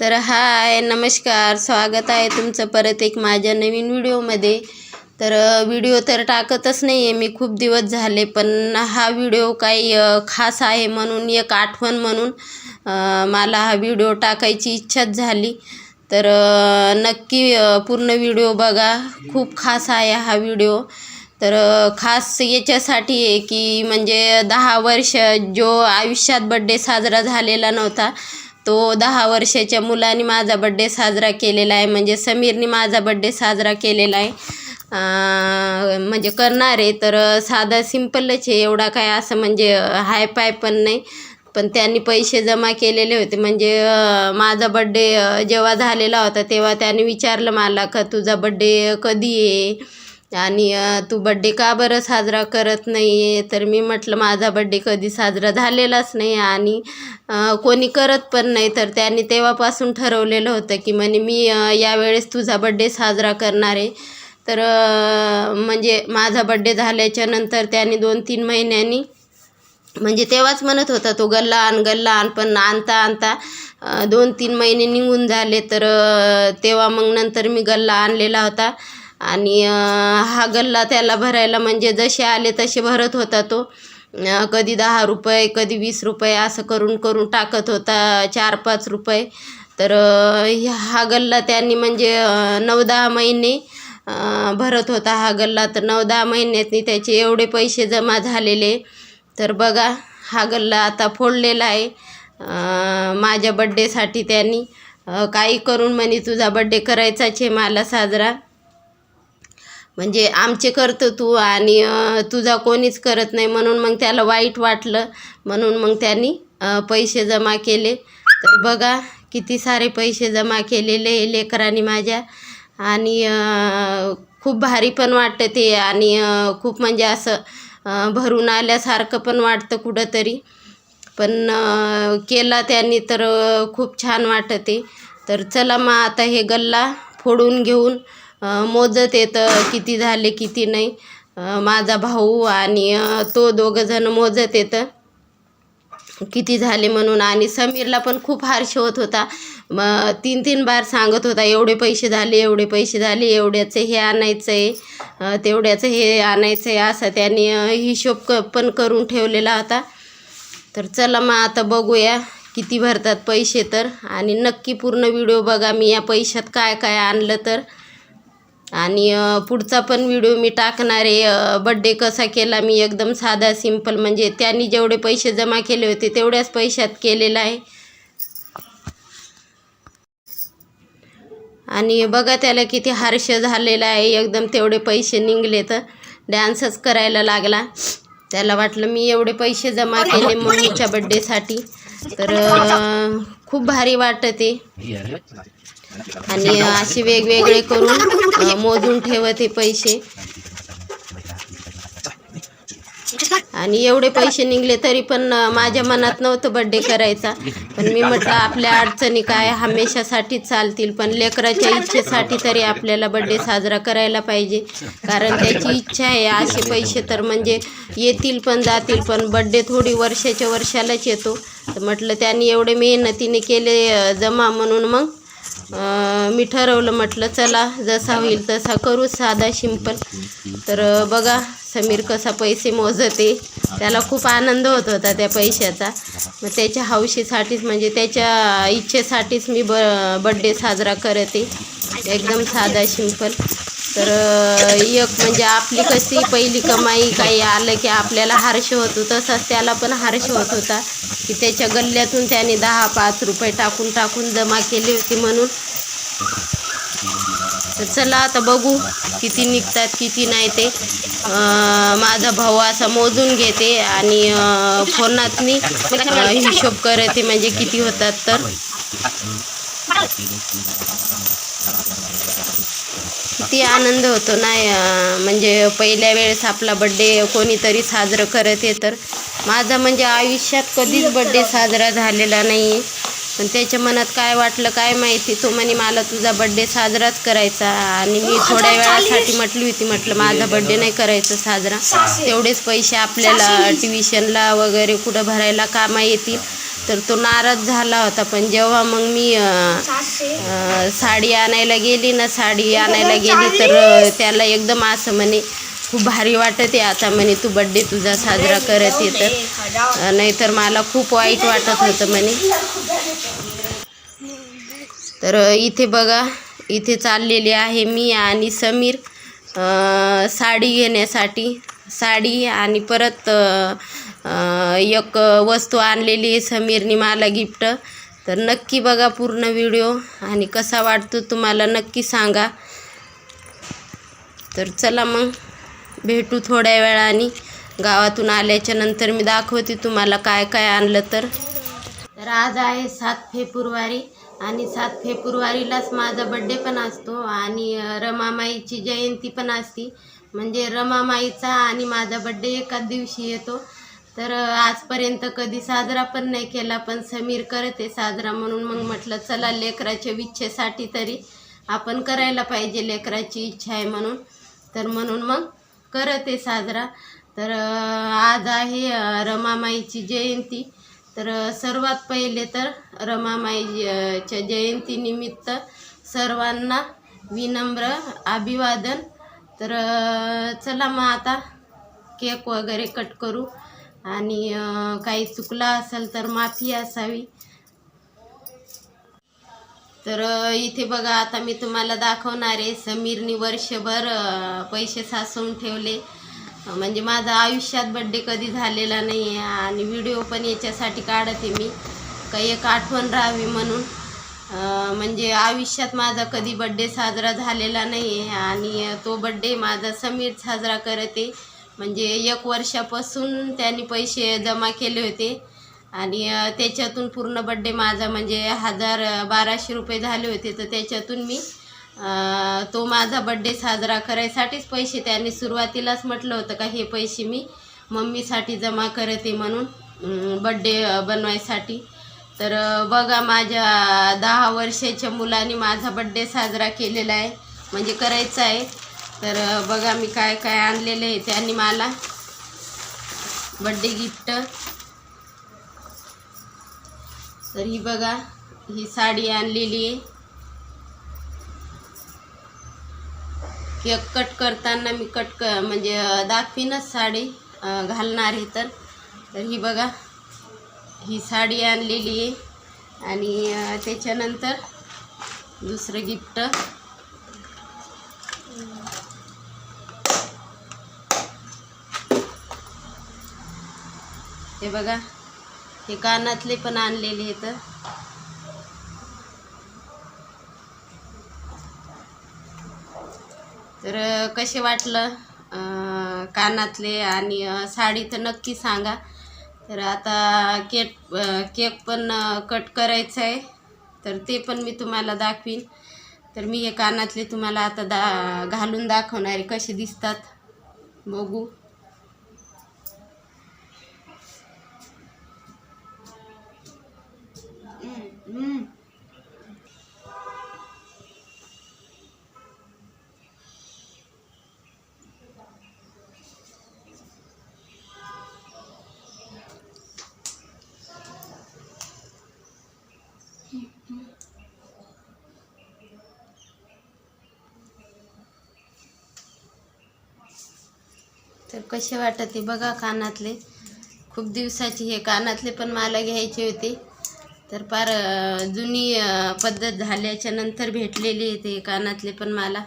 तर हाय नमस्कार स्वागत आहे तुमचं परत एक माझ्या नवीन व्हिडिओमध्ये. तर व्हिडिओ तर टाकतच नाही आहे मी खूप दिवस झाले पण हा व्हिडिओ काही खास आहे म्हणून एक आठवण म्हणून मला हा व्हिडिओ टाकायची इच्छाच झाली. तर नक्की पूर्ण व्हिडिओ बघा खूप खास आहे हा व्हिडिओ. तर खास याच्यासाठी आहे की म्हणजे दहा वर्ष जो आयुष्यात बड्डे साजरा झालेला नव्हता तो दहा वर्षाच्या मुलाने माझा बड्डे साजरा केलेला आहे. म्हणजे समीरने माझा बड्डे साजरा केलेला आहे. म्हणजे करणार आहे. तर साधा सिम्पलच आहे. एवढा काय असं म्हणजे हाय पाय पण नाही. पण त्यांनी पैसे जमा केलेले होते. म्हणजे माझा बड्डे जेव्हा झालेला होता तेव्हा त्याने विचारलं मला का तुझा बड्डे कधी आहे? आणि तू बड्डे का बरं साजरा करत नाही आहे तर मी म्हटलं माझा बड्डे कधी साजरा झालेलाच नाही आणि कोणी करत पण नाही. तर त्यांनी तेव्हापासून ठरवलेलं होतं की म्हणे मी यावेळेस तुझा बड्डे साजरा करणार आहे. तर म्हणजे माझा बड्डे झाल्याच्यानंतर त्यांनी दोन तीन महिन्यांनी म्हणजे तेव्हाच म्हणत होता तो गल्ला आण गल्ला आण पण आणता आणता दोन तीन महिने निघून झाले. तर तेव्हा मग नंतर मी गल्ला आणलेला होता. आणि हा गल्ला त्याला भरायला म्हणजे जसे आले तसे भरत होता तो. कधी दहा रुपये कधी वीस रुपये असं करून करून टाकत होता चार पाच रुपये. तर हा गल्ला त्यांनी म्हणजे नऊ दहा महिने भरत होता हा गल्ला. तर नऊ दहा महिन्यातनी त्याचे एवढे पैसे जमा झालेले. तर बघा हा गल्ला आता फोडलेला आहे. माझ्या बड्डेसाठी त्यांनी काही करून म्हणे तुझा बड्डे करायचाच आहे मला साजरा. म्हणजे आमचे करतो तू आणि तुझा कोणीच करत नाही म्हणून मग त्याला वाईट वाटलं. म्हणून मग त्यांनी पैसे जमा केले. तर बघा किती सारे पैसे जमा केलेले लेकरांनी माझ्या. आणि खूप भारी पण वाटतं ते आणि खूप म्हणजे असं भरून आल्यासारखं पण वाटतं कुठंतरी. पण केला त्यांनी तर खूप छान वाटते तर चला मग आता हे गल्ला फोडून घेऊन मोजत येतं किती झाले किती नाही. माझा भाऊ आणि तो दोघंजण मोजत येतं. किती झाले म्हणून. आणि समीरला पण खूप हार्श होत होता. मग तीन तीन बार सांगत होता एवढे पैसे झाले एवढे पैसे झाले एवढ्याचं हे आणायचं आहे तेवढ्याचं हे आणायचं आहे असं त्याने हिशोब क पण करून ठेवलेला होता. तर चला मग आता बघूया किती भरतात पैसे तर. आणि नक्की पूर्ण व्हिडिओ बघा मी या पैशात काय काय आणलं तर. आणि पुढचा पण व्हिडिओ मी टाकणार आहे. बड्डे कसा केला मी एकदम साधा सिंपल म्हणजे त्यांनी जेवढे पैसे जमा केले होते तेवढ्याच पैशात केलेला आहे. आणि बघा त्याला किती हर्ष झालेला आहे. एकदम तेवढे पैसे निघले तर डान्सच करायला लागला. त्याला वाटलं मी एवढे पैसे जमा केले मम्मीच्या बड्डेसाठी तर खूप भारी वाटते. आणि असे वेगवेगळे करून मोजून मोजून ठेवते पैसे. आणि एवढे पैसे निघले तरी पण माझ्या मनात नव्हतं बड्डे करायचा. पण मी म्हटलं आपल्या अडचणी काय हमेशासाठी चालतील पण लेकराच्या इच्छेसाठी तरी आपल्याला बड्डे साजरा करायला पाहिजे. कारण त्याची इच्छा आहे असे पैसे तर म्हणजे येतील पण जातील पण बड्डे थोडी वर्षाच्या वर्षालाच येतो. तर म्हटलं त्यांनी एवढे मेहनतीने केले जमा म्हणून मग मी ठरवलं म्हटलं चला जसा होईल तसा करू साधा सिंपल तर बघा समीर कसा पैसे मोजते. त्याला खूप आनंद होत होता त्या पैशाचा. मग त्याच्या हौशीसाठीच म्हणजे त्याच्या इच्छेसाठीच मी ब बड्डे साजरा करते. एकदम साधा सिंपल तर एक म्हणजे आपली कशी पहिली कमाई काही आलं की आपल्याला हर्ष होतो तसाच त्याला पण हर्ष होत होता. की त्याच्या गल्ल्यातून त्याने दहा पाच रुपये टाकून टाकून जमा केली होती म्हणून. तर चला आता बघू किती निघतात किती नाही ते. माझा भाऊ असा मोजून घेते आणि फोनात मी हिशोब करते म्हणजे किती होतात तर. किती आनंद होतो ना म्हणजे पहिल्या वेळेस आपला बड्डे कोणीतरी साजरं करत आहे तर. माझा म्हणजे आयुष्यात कधीच बड्डे साजरा झालेला नाही पण त्याच्या मनात काय वाटलं काय माहिती? तो म्हणे मला तुझा बड्डे साजराच करायचा आणि मी थोड्या वेळासाठी म्हटली होती म्हटलं माझा बड्डे नाही करायचा साजरा. तेवढेच पैसे आपल्याला ट्युशनला वगैरे कुठं भरायला कामा येतील. तर तो नाराज झाला होता. पण जेव्हा मग मी साडी आणायला गेली ना साडी आणायला गेली तर त्याला एकदम असं म्हणे खूप भारी वाटत आहे आता म्हणे तू बड्डे तुझा साजरा करत आहे तर. नाहीतर मला खूप वाईट वाटत होतं म्हणे. तर इथे बघा इथे चाललेली आहे मी आणि समीर साडी घेण्यासाठी साडी आणि परत एक वस्तू आणलेली आहे समीरनी मला गिफ्ट तर नक्की बघा पूर्ण व्हिडिओ आणि कसा वाटतो तुम्हाला नक्की सांगा. तर चला मग भेटू थोड्या वेळाने. गावातून आल्याच्यानंतर मी दाखवते तुम्हाला काय काय आणलं तर. तर आज आहे सात फेब्रुवारी आणि सात फेब्रुवारीलाच माझा बड्डे पण असतो आणि रमामाईची जयंती पण असती. म्हणजे रमामाईचा आणि माझा बड्डे एकाच दिवशी येतो. तर आजपर्यंत कधी साजरा पण नाही केला पण समीर करते साजरा म्हणून. मग म्हटलं चला लेकराच्या इच्छेसाठी तरी आपण करायला पाहिजे लेकराची इच्छा आहे म्हणून. तर म्हणून मग करते साजरा. तर आज आहे रमामाईची जयंती. तर सर्वात पहिले तर रमामाईच्या जयंतीनिमित्त सर्वांना विनम्र अभिवादन. तर चला मग आता केक वगैरे कट करू. आणि काही चुकला असेल तर माफी असावी. तर इथे बघा आता मी तुम्हाला दाखवणार आहे समीरनी वर्षभर पैसे साचवून ठेवले. म्हणजे माझा आयुष्यात बड्डे कधी झालेला नाही आहे आणि व्हिडिओ पण याच्यासाठी काढते मी. काही एक आठवण राहावी म्हणून. म्हणजे आयुष्यात माझा कधी बड्डे साजरा झालेला नाही आहे आणि तो बड्डे माझा समीर साजरा करते. म्हणजे एक वर्षापासून त्यांनी पैसे जमा केले होते. आणि त्याच्यातून पूर्ण बड्डे माझा म्हणजे हजार बाराशे रुपये झाले होते. तर त्याच्यातून मी तो माझा बड्डे साजरा करायसाठीच पैसे त्यांनी सुरुवातीलाच म्हटलं होतं का हे पैसे मी मम्मीसाठी जमा करते म्हणून बड्डे बनवायसाठी. तर बघा माझ्या दहा वर्षाच्या मुलाने माझा बड्डे साजरा केलेला आहे. म्हणजे करायचा आहे. तर बघा मी काय काय आणलेलं आहे त्यांनी मला. बड्डे गिफ्ट तर ही बघा ही साडी आणलेली आहे. केक कट करताना मी कट क म्हणजे दाखवीनच साडी घालणार आहे तर. तर ही बघा ही साडी आणलेली आहे. आणि त्याच्यानंतर दुसरं गिफ्ट हे बघा हे कानातले पण आणलेले आहेत. तर कसे वाटलं कानातले आणि साडी तर नक्की सांगा. तर आता केक केक पण कट करायचं आहे. तर ते पण मी तुम्हाला दाखवीन. तर मी हे कानातले तुम्हाला आता दा घालून दाखवणार कसे दिसतात. बघू. तर कसे वाटत आहे बघा कानातले. खूप दिवसाची हे कानातले पण मला घ्यायचे होते. तर फार जुनी पद्धत झाल्याच्यानंतर भेटलेली आहे ते कानातले पण मला.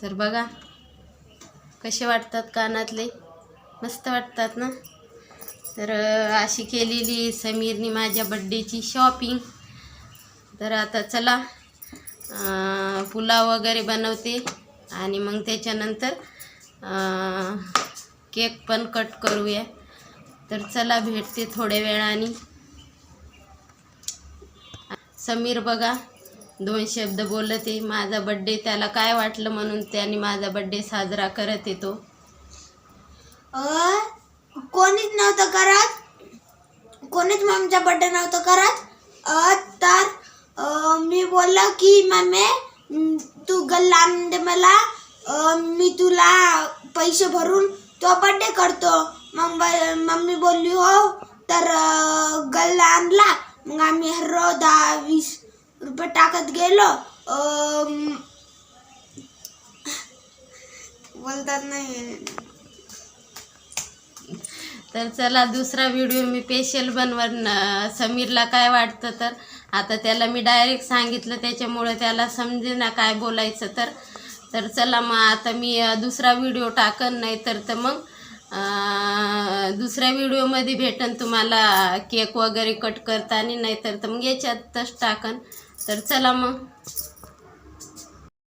तर बघा कसे वाटतात कानातले. मस्त वाटतात ना? तर अशी केलेली समीरनी माझ्या बड्डेची शॉपिंग तर आता चला पुलाव वगैरे बनवते. आणि मग त्याच्यानंतर केक पण कट करूया. तर चला भेटते थोड्या वेळाने. समीर बघा दोन शब्द बोलते माझा बड्डे त्याला काय वाटलं म्हणून त्याने माझा बड्डे साजरा करत येतो कोणीच नव्हतं करत. कोणीच मम्मीचा बड्डे नव्हतं करत. अ, तर मी बोललो की मम्मी तू गल्ला आणून दे मला. मी तुला पैसे भरून तो बड्डे करतो. मग ब- मम्मी बोलली हो. तर गल्ला आणला. मग आम्ही हर रोज दहा वीस रुपये टाकत गेलो. बोलतात नाही. तर चला दुसरा व्हिडिओ मी पेशल बनवर समीरला काय वाटतं तर? आता त्याला मी डायरेक्ट सांगितलं त्याच्यामुळे त्याला समजेना काय बोलायचं तर. तर चला मग आता मी दुसरा व्हिडिओ टाकन नाही तर तर मग दुसऱ्या व्हिडिओमध्ये भेटन तुम्हाला केक वगैरे कट करताना नाही तर तर मग याच्यातच टाकन. तर चला मग.